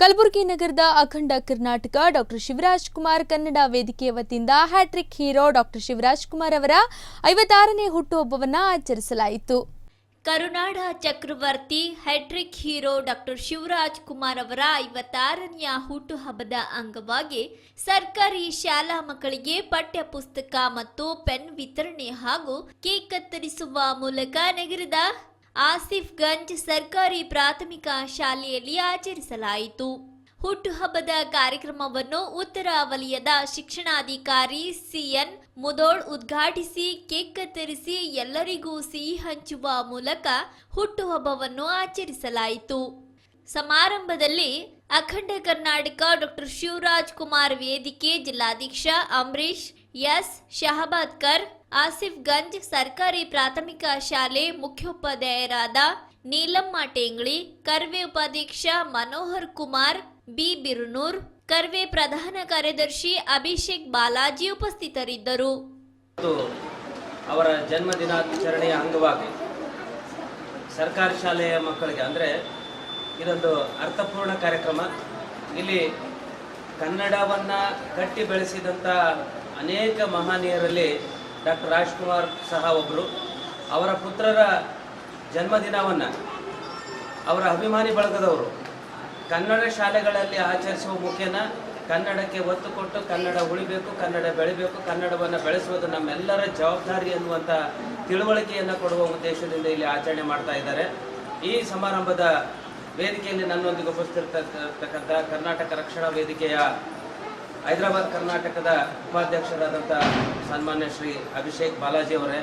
ಕಲಬುರಗಿ ನಗರದ ಅಖಂಡ ಕರ್ನಾಟಕ ಡಾಕ್ಟರ್ ಶಿವರಾಜ್ ಕುಮಾರ್ ಕನ್ನಡ ವೇದಿಕೆಯ ವತಿಯಿಂದ hat-trick hero doctor Shivraj Kumar ಅವರ ಐವತ್ತಾರನೇ ಹುಟ್ಟುಹಬ್ಬವನ್ನು ಆಚರಿಸಲಾಯಿತು. ಕರುನಾಡ ಚಕ್ರವರ್ತಿ hat-trick hero doctor Shivraj Kumar ಅವರ ಐವತ್ತಾರನೆಯ ಹುಟ್ಟುಹಬ್ಬದ ಅಂಗವಾಗಿ ಸರ್ಕಾರಿ ಶಾಲಾ ಮಕ್ಕಳಿಗೆ ಪಠ್ಯ ಪುಸ್ತಕ ಮತ್ತು ಪೆನ್ ವಿತರಣೆ ಹಾಗೂ ಕೇಕ್ ಕತ್ತರಿಸುವ ಮೂಲಕ ನಗರದ ಆಸಿಫ್ಗಂಜ್ ಸರ್ಕಾರಿ ಪ್ರಾಥಮಿಕ ಶಾಲೆಯಲ್ಲಿ ಆಚರಿಸಲಾಯಿತು. ಹುಟ್ಟುಹಬ್ಬದ ಕಾರ್ಯಕ್ರಮವನ್ನು ಉತ್ತರ ವಲಯದ ಶಿಕ್ಷಣಾಧಿಕಾರಿ ಸಿಎನ್ ಮುದೋಳ್ ಉದ್ಘಾಟಿಸಿ, ಕೇಕ್ ಕತ್ತರಿಸಿ ಎಲ್ಲರಿಗೂ ಸಿಹಿ ಹಂಚುವ ಮೂಲಕ ಹುಟ್ಟುಹಬ್ಬವನ್ನು ಆಚರಿಸಲಾಯಿತು. ಸಮಾರಂಭದಲ್ಲಿ ಅಖಂಡ ಕರ್ನಾಟಕ ಡಾಕ್ಟರ್ ಶಿವರಾಜ್ ಕುಮಾರ್ ವೇದಿಕೆ ಜಿಲ್ಲಾಧ್ಯಕ್ಷ ಅಂಬರೀಶ್ ಎಸ್. ಶಹಬಾದ್ಕರ್ ಆಸಿಫ್ಗಂಜ್ ಸರ್ಕಾರಿ ಪ್ರಾಥಮಿಕ ಶಾಲೆ ಮುಖ್ಯೋಪಾಧ್ಯಾಯರಾದ ನೀಲಮ್ಮ ಟೇಂಗ್ಳಿ, ಕರ್ವೆ ಉಪಾಧ್ಯಕ್ಷ ಮನೋಹರ್ ಕುಮಾರ್, ಬಿ ಬಿರುನೂರ್, ಕರ್ವೆ ಪ್ರಧಾನ ಕಾರ್ಯದರ್ಶಿ ಅಭಿಷೇಕ್ ಬಾಲಾಜಿ ಉಪಸ್ಥಿತರಿದ್ದರು. ಅವರ ಜನ್ಮದಿನಾಚರಣೆಯ ಅಂಗವಾಗಿ ಸರ್ಕಾರಿ ಶಾಲೆಯ ಮಕ್ಕಳಿಗೆ, ಅಂದರೆ ಇದೊಂದು ಅರ್ಥಪೂರ್ಣ ಕಾರ್ಯಕ್ರಮ. ಇಲ್ಲಿ ಕನ್ನಡವನ್ನು ಕಟ್ಟಿ ಬೆಳೆಸಿದಂಥ ಅನೇಕ ಮಹನೀಯರಲ್ಲಿ ಡಾಕ್ಟರ್ ರಾಜ್ಕುಮಾರ್ ಸಹ ಒಬ್ಬರು ಅವರ ಪುತ್ರರ ಜನ್ಮದಿನವನ್ನು ಅವರ ಅಭಿಮಾನಿ ಬಳಗದವರು ಕನ್ನಡ ಶಾಲೆಗಳಲ್ಲಿ ಆಚರಿಸುವ ಮುಖೇನ ಕನ್ನಡಕ್ಕೆ ಒತ್ತು ಕೊಟ್ಟು ಕನ್ನಡ ಉಳಿಬೇಕು, ಕನ್ನಡ ಬೆಳಿಬೇಕು, ಕನ್ನಡವನ್ನು ಬೆಳೆಸುವುದು ನಮ್ಮೆಲ್ಲರ ಜವಾಬ್ದಾರಿ ಎನ್ನುವಂಥ ತಿಳುವಳಿಕೆಯನ್ನು ಕೊಡುವ ಉದ್ದೇಶದಿಂದ ಇಲ್ಲಿ ಆಚರಣೆ ಮಾಡ್ತಾ ಇದ್ದಾರೆ. ಈ ಸಮಾರಂಭದ ವೇದಿಕೆಯಲ್ಲಿ ನನ್ನೊಂದಿಗೆ ಉಪಸ್ಥಿತಿರ್ತಕ್ಕಂಥ ಕರ್ನಾಟಕ ರಕ್ಷಣಾ ವೇದಿಕೆಯ ಹೈದರಾಬಾದ್ ಕರ್ನಾಟಕದ ಉಪಾಧ್ಯಕ್ಷರಾದಂಥ ಸನ್ಮಾನ್ಯ ಶ್ರೀ ಅಭಿಷೇಕ್ ಬಾಲಾಜಿ ಅವರೇ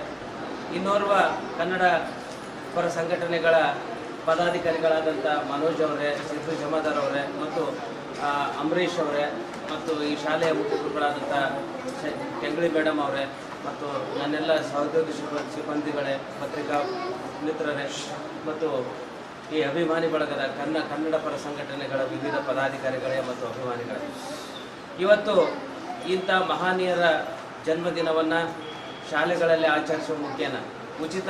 ಇನ್ನೋರ್ವ ಕನ್ನಡ ಪರ ಸಂಘಟನೆಗಳ ಪದಾಧಿಕಾರಿಗಳಾದಂಥ ಮನೋಜ್ ಅವರೇ, ಸಿದ್ದು ಜಮಾದಾರ್ ಅವರೇ ಮತ್ತು ಅಂಬರೀಷ್ ಅವರೇ ಮತ್ತು ಈ ಶಾಲೆಯ ಮುಖ್ಯಗಳಾದಂಥ ಕೆಂಗಳಿ ಮೇಡಮ್ ಅವರೇ ಮತ್ತು ನನ್ನೆಲ್ಲ ಸಹೋದ್ಯೋಗಿ ಸಿಬ್ಬ- ಸಿಬ್ಬಂದಿಗಳೇ, ಪತ್ರಿಕಾ ಮಿತ್ರರೇ ಮತ್ತು ಈ ಅಭಿಮಾನಿ ಬಳಗದ ಕನ್ನ, ಕನ್ನಡ ಪರ ಸಂಘಟನೆಗಳ ವಿವಿಧ ಪದಾಧಿಕಾರಿಗಳೇ ಮತ್ತು ಅಭಿಮಾನಿಗಳೇ. ಇವತ್ತು ಇಂಥ ಮಹನೀಯರ ಜನ್ಮದಿನವನ್ನು ಶಾಲೆಗಳಲ್ಲಿ ಆಚರಿಸುವ ಮುಖ್ಯನ ಉಚಿತ,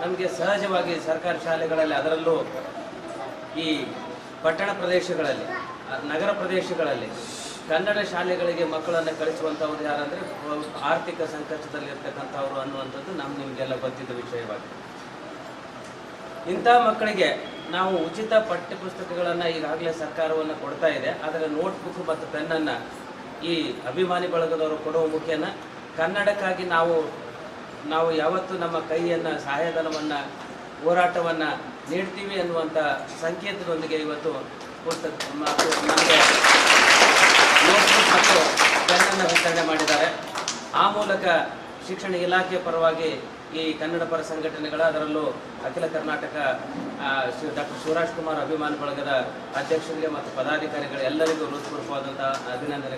ನಮಗೆ ಸಹಜವಾಗಿ ಸರ್ಕಾರಿ ಶಾಲೆಗಳಲ್ಲಿ ಅದರಲ್ಲೂ ಈ ಪಟ್ಟಣ ಪ್ರದೇಶಗಳಲ್ಲಿ, ನಗರ ಪ್ರದೇಶಗಳಲ್ಲಿ ಕನ್ನಡ ಶಾಲೆಗಳಿಗೆ ಮಕ್ಕಳನ್ನು ಕಳಿಸುವಂಥವ್ರು ಯಾರಂದರೆ ಆರ್ಥಿಕ ಸಂಕಷ್ಟದಲ್ಲಿರ್ತಕ್ಕಂಥವ್ರು ಅನ್ನುವಂಥದ್ದು ನಮ್ಮ ನಿಮಗೆಲ್ಲ ಗೊತ್ತಿದ್ದ ವಿಷಯವಾಗಿದೆ. ಇಂಥ ಮಕ್ಕಳಿಗೆ ನಾವು ಉಚಿತ ಪಠ್ಯಪುಸ್ತಕಗಳನ್ನು ಈಗಾಗಲೇ ಸರ್ಕಾರವನ್ನು ಕೊಡ್ತಾ ಇದೆ. ಅದರ ನೋಟ್ಬುಕ್ ಮತ್ತು ಪೆನ್ನನ್ನು ಈ ಅಭಿಮಾನಿ ಬಳಗದವರು ಕೊಡುವ ಮುಖೇನ ಕನ್ನಡಕ್ಕಾಗಿ ನಾವು ನಾವು ಯಾವತ್ತು ನಮ್ಮ ಕೈಯನ್ನು, ಸಹಾಯಧನವನ್ನು, ಹೋರಾಟವನ್ನು ನೀಡ್ತೀವಿ ಅನ್ನುವಂಥ ಸಂಕೇತದೊಂದಿಗೆ ಇವತ್ತು ಪುಸ್ತಕ ನೋಟ್ಬುಕ್ ಮತ್ತು ಪೆನ್ನನ್ನು ವಿತರಣೆ ಮಾಡಿದ್ದಾರೆ. ಆ ಮೂಲಕ ಶಿಕ್ಷಣ ಇಲಾಖೆ ಪರವಾಗಿ ಈ ಕನ್ನಡ ಪರ ಸಂಘಟನೆಗಳ, ಅದರಲ್ಲೂ ಅಖಿಲ ಕರ್ನಾಟಕ ಡಾಕ್ಟರ್ ಶಿವರಾಜ್ ಕುಮಾರ್ ಅಭಿಮಾನಿ ಬಳಗದ ಅಧ್ಯಕ್ಷರಿಗೆ ಮತ್ತು ಪದಾಧಿಕಾರಿಗಳು ಎಲ್ಲರಿಗೂ ಹೃತ್ಪೂರ್ವಕವಾದಂಥ ಅಭಿನಂದನೆ.